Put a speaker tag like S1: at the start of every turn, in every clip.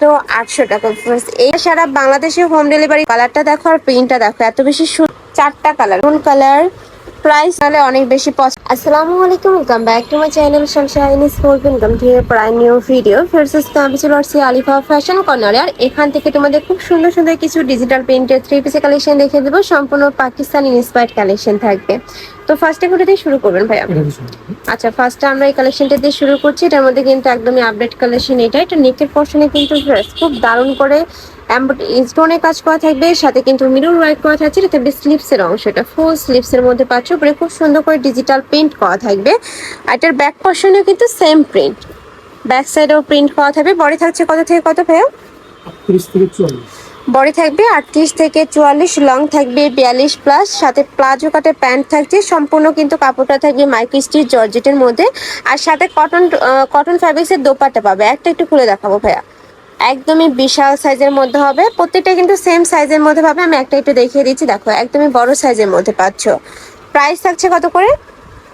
S1: মাত্র আটশো টাকা। এই সারা বাংলাদেশে হোম ডেলিভারি কালারটা দেখো আর প্রিন্টটা দেখো, এত বেশি চারটা কালার কোন কালার প্রাইস তাহলে অনেক বেশি পছন্দ আসসালামু আলাইকুম welcome back to my channel sunshine sport welcome to year prime new video ফার্সেস আমি চলে আসছি আলিফা ফ্যাশন কর্নারে আর এখান থেকে তোমাদের খুব সুন্দর সুন্দর কিছু ডিজিটাল প্রিন্টের থ্রি পিসের কালেকশন দেখে দেবো। সম্পূর্ণ পাকিস্তান ইন্সপায়ার্ড কালেকশন থাকবে। তো ফার্স্টে কোথা দিয়ে শুরু করবেন ভাইয়া? আচ্ছা ফার্স্টে আমরা এই কালেকশনটা দিয়ে শুরু করছি। এটার মধ্যে কিন্তু একদমই আপডেট কালেকশন এটা এটা নেকের পোর্শনে কিন্তু খুব দারুণ করে স্টোনে কাজ করা থাকবে সাথে কিন্তু মিরর ওয়ার্ক করা থাকছে এটা থাকবে স্লিপসের অংশটা। ফুল স্লিপসের মধ্যে পাচ্ছ উপরে খুব সুন্দর করে ডিজিটাল প্রিন্ট করা থাকবে। আর এটার ব্যাক পোর্শনেও কিন্তু সেম প্রিন্ট ব্যাক সাইডেও প্রিন্ট করা থাকবে। বডি থাকছে কত থেকে কত ভাইয়া? বডি থাকবে আটত্রিশ থেকে চুয়াল্লিশ লং থাকবে বিয়াল্লিশ প্লাস সাথে প্লাজো কাটের প্যান্ট থাকছে সম্পূর্ণ কিন্তু কাপড়টা থাকবে মাইক্রো স্টিচ জর্জেটের মধ্যে। আর সাথে কটন কটন ফ্যাব্রিক্সের দোপাট্টা পাবে। একটা একটু খুলে দেখাবো ভাইয়া। একদমই বিশাল সাইজের মধ্যে হবে। প্রত্যেকটা কিন্তু সেম সাইজের মধ্যে পাবে আমি একটা একটু দেখিয়ে দিচ্ছি। দেখো, একদমই বড় সাইজের মধ্যে পাচ্ছ। প্রাইস থাকছে কত করে?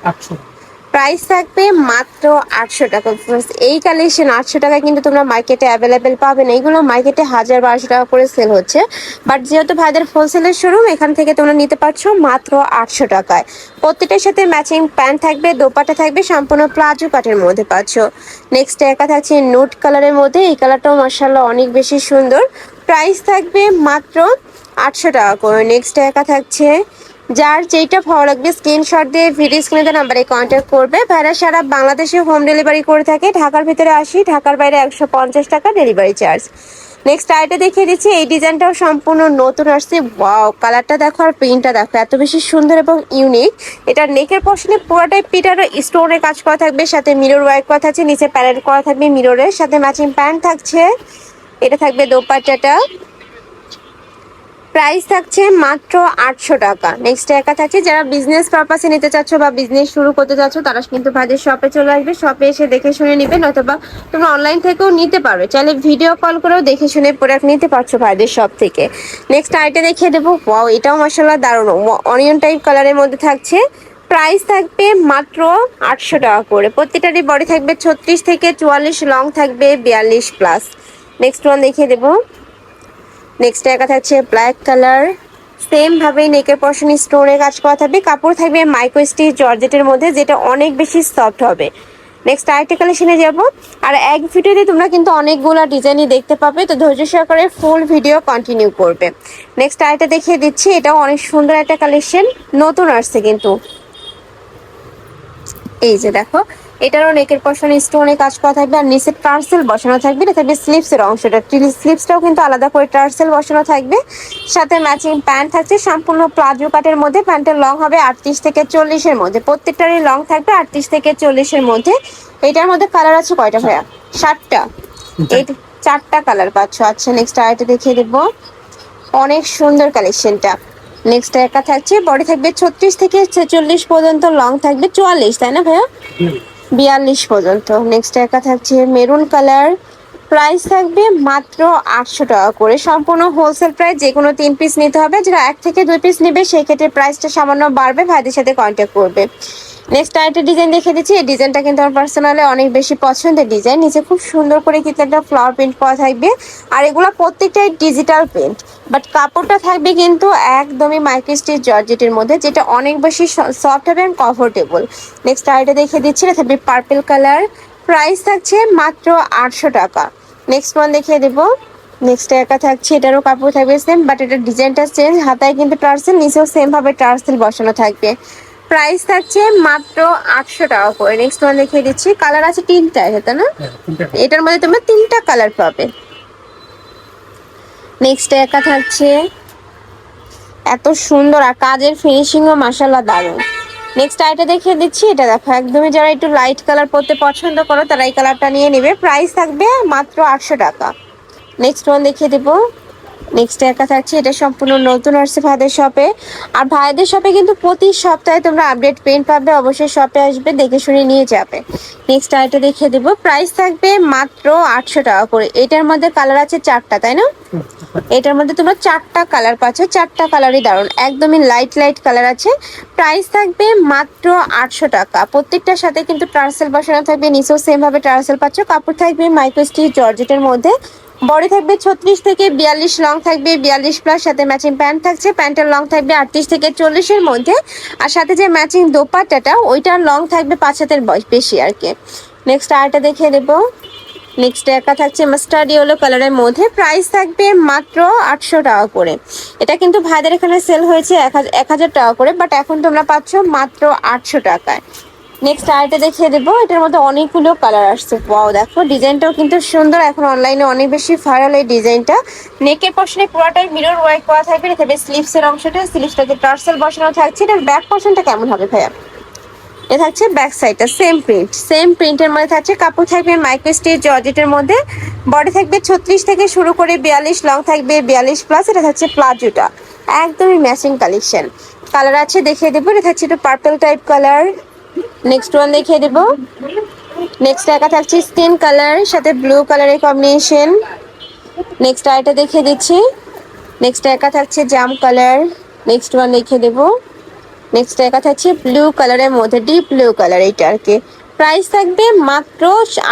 S2: আটশো।
S1: প্রাইস থাকবে মাত্র আটশো টাকা এই কালেকশন আটশো টাকায় কিন্তু তোমরা মার্কেটে অ্যাভেলেবেল পাবে না। এইগুলো মার্কেটে হাজার বারোশো টাকা করে সেল হচ্ছে। বাট যেহেতু ভাইদের হোলসেলের শোরুম এখান থেকে তোমরা নিতে পারছ মাত্র আটশো টাকায়। প্রত্যেকটার সাথে ম্যাচিং প্যান্ট থাকবে দোপাটা থাকবে, সম্পূর্ণ প্লাজো কাটের মধ্যে পাচ্ছ। নেক্সট একা থাকছে নোট কালারের মধ্যে। এই কালারটাও মার্শাল্লাহ অনেক বেশি সুন্দর। প্রাইস থাকবে মাত্র আটশো টাকা করে। নেক্সট একা থাকছে যার যেইটা ভালো লাগবে স্ক্রিনশট দিয়ে ভিডিও স্ক্রিনে নাম্বারে কন্ট্যাক্ট করবে। ভাইরা সারা বাংলাদেশে হোম ডেলিভারি করে থাকে। ঢাকার ভিতরে আসি, ঢাকার বাইরে একশো পঞ্চাশ টাকা ডেলিভারি চার্জ নেক্সট আইটা দেখিয়ে দিচ্ছি, এই ডিজাইনটাও সম্পূর্ণ নতুন আসছে। ওয়াও কালারটা দেখো আর প্রিন্টটা দেখো, এত বেশি সুন্দর এবং ইউনিক এটা নেকের পশনে পুরোটাই পিটার স্টোনে কাজ করা থাকবে, সাথে মিরর ওয়ার্ক করা থাকছে, নিচে প্যানেল করা থাকবে মিররের সাথে ম্যাচিং প্যান্ট থাকছে। এটা থাকবে দোপাট্টাটা। প্রাইস থাকছে মাত্র আটশো টাকা। নেক্সট একা থাকছে, যারা বিজনেস পারপাসে নিতে চাচ্ছ বা বিজনেস শুরু করতে চাচ্ছ, তারা কিন্তু ভাইদের শপে চলে আসবে। শপে এসে দেখে শুনে নিবে নতুবা তোমরা অনলাইন থেকেও নিতে পারবে। চাইলে ভিডিও কল করেও দেখে শুনে প্রোডাক্ট নিতে পারছ ভাইদের শপ থেকে। নেক্সট আইটা দেখিয়ে দেবো। ওয়াও এটাও মশলা দারুণ। অনিয়ন টাইপ কালারের মধ্যে থাকছে। প্রাইস থাকবে মাত্র আটশো টাকা করে। প্রত্যেকটারই বডি থাকবে ছত্রিশ থেকে চুয়াল্লিশ লং থাকবে বিয়াল্লিশ প্লাস নেক্সট ওয়ান দেখিয়ে দেবো। নেক্সট একা থাকছে ব্ল্যাক কালার সেম ভাবে নেকের পশন স্টোনের কাজ করা থাকবে। কাপড় থাকবে মাইক্রো স্টিচ জর্জেটের মধ্যে, যেটা অনেক বেশি সফট হবে। নেক্সট আরেকটা কালেকশনে যাব। আর এক ভিডিওতে তোমরা কিন্তু অনেকগুলো ডিজাইনই দেখতে পাবে, তো ধৈর্য সহকারে ফুল ভিডিও কন্টিনিউ করবে। নেক্সট আরেকটা দেখিয়ে দিচ্ছি, এটাও অনেক সুন্দর একটা কালেকশন নতুন আসছে কিন্তু। এই যে দেখো এটারও নেকের পশন স্টোনে কাজ করা থাকবে আর নিচে টার্সেল বসানো থাকবে। এটা থাকবে স্লিপসের অংশটা। স্লিপসটাও কিন্তু আলাদা করে টার্সেল বসানো থাকবে। সাথে ম্যাচিং প্যান্ট থাকছে। সম্পূর্ণ প্লাজো কাটের মধ্যে। প্যান্টের লং হবে আটত্রিশ থেকে চল্লিশের মধ্যে। প্রত্যেকটারই লং থাকবে আটত্রিশ থেকে চল্লিশের মধ্যে। এটার মধ্যে কালার আছে কয়টা ভাইয়া? সাতটা। এই চারটা কালার পাচ্ছ। আচ্ছা নেক্সট আরেকটা দেখিয়ে দেবো। অনেক সুন্দর কালেকশনটা নেক্সট একা থাকছে। বডি থাকবে ছত্রিশ থেকে ছেচল্লিশ পর্যন্ত লং থাকবে। চুয়াল্লিশ তাই না ভাইয়া? বিয়াল্লিশ পর্যন্ত। নেক্সট একা থাকছে মেরুন কালার প্রাইস থাকবে মাত্র আটশো টাকা করে। সম্পূর্ণ হোলসেল প্রাইস যে কোনো তিন পিস নিতে হবে। যারা এক থেকে দুই পিস নেবে, সেই ক্ষেত্রে প্রাইসটা সামান্য বাড়বে, ভাইদের সাথে কন্ট্যাক্ট করবে। নেক্সট আরেকটা ডিজাইন দেখে দিচ্ছি। এই ডিজাইনটা কিন্তু আমার পার্সোনালি অনেক বেশি পছন্দের ডিজাইন নিচে খুব সুন্দর করে কিন্তু একটা ফ্লাওয়ার প্রিন্ট করা থাকবে। আর এগুলো প্রত্যেকটাই ডিজিটাল প্রিন্ট বাট কাপড়টা থাকবে কিন্তু একদমই মাইক্রোস্টিচ জর্জেটের মধ্যে, যেটা অনেক বেশি সফট হবে অ্যান্ড কমফোর্টেবল নেক্সট আরেকটা দেখে দিচ্ছি, এটা থাকবে পার্পল কালার প্রাইস থাকছে মাত্র আটশো টাকা। নেক্সট ওয়ান দেখিয়ে দেবো। নেক্সট একা থাকছে, এটারও কাপড় থাকবে সেম বাট এটার ডিজাইনটা চেঞ্জ হাতায় কিন্তু টার্সেল, নিচেও সেমভাবে টার্সেল বসানো থাকবে। প্রাইস থাকছে মাত্র আটশো টাকা করে। নেক্সট ওয়ান দেখিয়ে দিচ্ছি। কালার আছে তিনটা তাই না? এটার মধ্যে তোমরা তিনটা কালার পাবে। নেক্সট একা থাকছে। এত সুন্দর আর কাজের ফিনিশিংও মাসাল্লাহ দারুণ। নেক্সট আইটা দেখিয়ে দিচ্ছি। এটা দেখো একদমই যারা একটু লাইট কালার পরতে পছন্দ করো তারা এই কালারটা নিয়ে নেবে। প্রাইস থাকবে মাত্র আটশো টাকা। নেক্সট ওয়ান দেখিয়ে দেবো। নেক্সট একা থাকছে, এটা সম্পূর্ণ নতুন আসছে ভাইদের শপে আর ভাইদের শপে কিন্তু প্রতি সপ্তাহে তোমরা আপডেট পেন্ট পাবে, অবশ্যই শপে আসবে, দেখে শুনে নিয়ে যাবে। নেক্সট আইটা দেখিয়ে দেবো প্রাইস থাকবে মাত্র আটশো টাকা করে। এটার মধ্যে কালার আছে চারটা, তাই না? এটার মধ্যে তোমরা চারটা কালার পাচ্ছ, চারটা কালারই দারুণ, একদমই লাইট লাইট কালার আছে। প্রাইস থাকবে মাত্র আটশো টাকা। প্রত্যেকটার সাথে কিন্তু টার্সেল বসানো থাকবে, নিচেও সেম ভাবে টার্সেল পাচ্ছ। কাপড় থাকবে মাইক্রো স্টিচ জর্জেটের মধ্যে। বডি থাকবে ছত্রিশ থেকে বিয়াল্লিশ, লং থাকবে বিয়াল্লিশ প্লাস সাথে ম্যাচিং প্যান্ট থাকছে। প্যান্টের লং থাকবে আটত্রিশ থেকে চল্লিশের মধ্যে। আর সাথে যে ম্যাচিং দোপাট্টাটা, ওইটার লং থাকবে পাঁচ হাতের বয়স বেশি আর কি। নেক্সট আরেকটা দেখিয়ে দেবো। নেক্সট একটা থাকছে মাস্টার্ড ইয়েলো কালারের মধ্যে। প্রাইস থাকবে মাত্র আটশো টাকা করে। এটা কিন্তু ভাইদের এখানে সেল হয়েছে এক হাজার টাকা করে বাট এখন তোমরা পাচ্ছ মাত্র আটশো টাকায়। নেক্সট আরেকটা দেখিয়ে দেবো। এটার মধ্যে অনেকগুলো কালার আসছে। ওয়াও দেখো ডিজাইনটাও কিন্তু সুন্দর। এখন অনলাইনে অনেক বেশি ভাইরাল এই ডিজাইনটা নেকের পশনে পুরোটাই মিরর ওয়ার্ক করা থাকবে। এটা থাকবে স্লিভসের অংশটা স্লিভসটাতে টার্সেল বসানো থাকছে, এটার ব্যাক পশনটা কেমন হবে ভাইয়া? এ থাকছে ব্যাক সাইডটা সেম প্রিন্ট সেম প্রিন্টের মধ্যে থাকছে কাপড় থাকবে মাইক্রো স্টিচ জর্জেটের মধ্যে। বডি থাকবে ছত্রিশ থেকে শুরু করে বিয়াল্লিশ লং থাকবে বিয়াল্লিশ প্লাস এটা থাকছে প্লাজোটা। একদমই ম্যাচিং কালেকশন কালার আছে, দেখিয়ে দেবো। এটা থাকছে একটু purple type colour next one দেখিয়ে দেবো। নেক্সট একা থাকছে স্কিন কালার সাথে ব্লু কালারের কম্বিনেশন নেক্সট আরেকটা দেখিয়ে দিচ্ছি। নেক্সট একা থাকছে জাম কালার নেক্সট ওয়ান দেখিয়ে দেবো। নেক্সট একা থাকছে ব্লু কালারের মধ্যে ডিপ ব্লু কালার এইটা আর কি। প্রাইস থাকবে মাত্র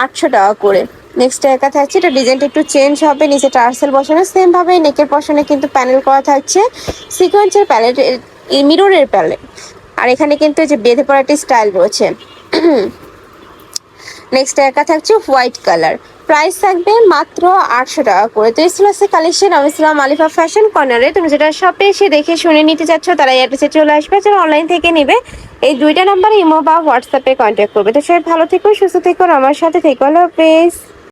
S1: আটশো টাকা করে। নেক্সট একা থাকছে, এটা ডিজাইনটা একটু চেঞ্জ হবে, নিচে টার্সেল বসানো সেম ভাবে নেকের পশনে কিন্তু প্যানেল করা থাকছে। সিকোয়েন্সের প্যালেট মিররের প্যালেট আর এখানে কিন্তু এই যে বেঁধে পড়া একটা স্টাইল রয়েছে। নেক্সট একা থাকছে হোয়াইট কালার প্রাইস থাকবে মাত্র আটশো টাকা করে। তো ছিল আজকে কালেকশন আমি ছিলাম আলিফা ফ্যাশন কর্নারে তুমি যেটা শপে এসে দেখে শুনে নিতে চাচ্ছ, তারা অ্যাড্রেসে চলে আসবে। যারা অনলাইন থেকে নেবে, এই দুইটা নাম্বারে ইমো বা হোয়াটসঅ্যাপে কন্ট্যাক্ট করবে। তো সবাই ভালো থেকো, সুস্থ থেকো আমার সাথে থেকো। হলো পেজ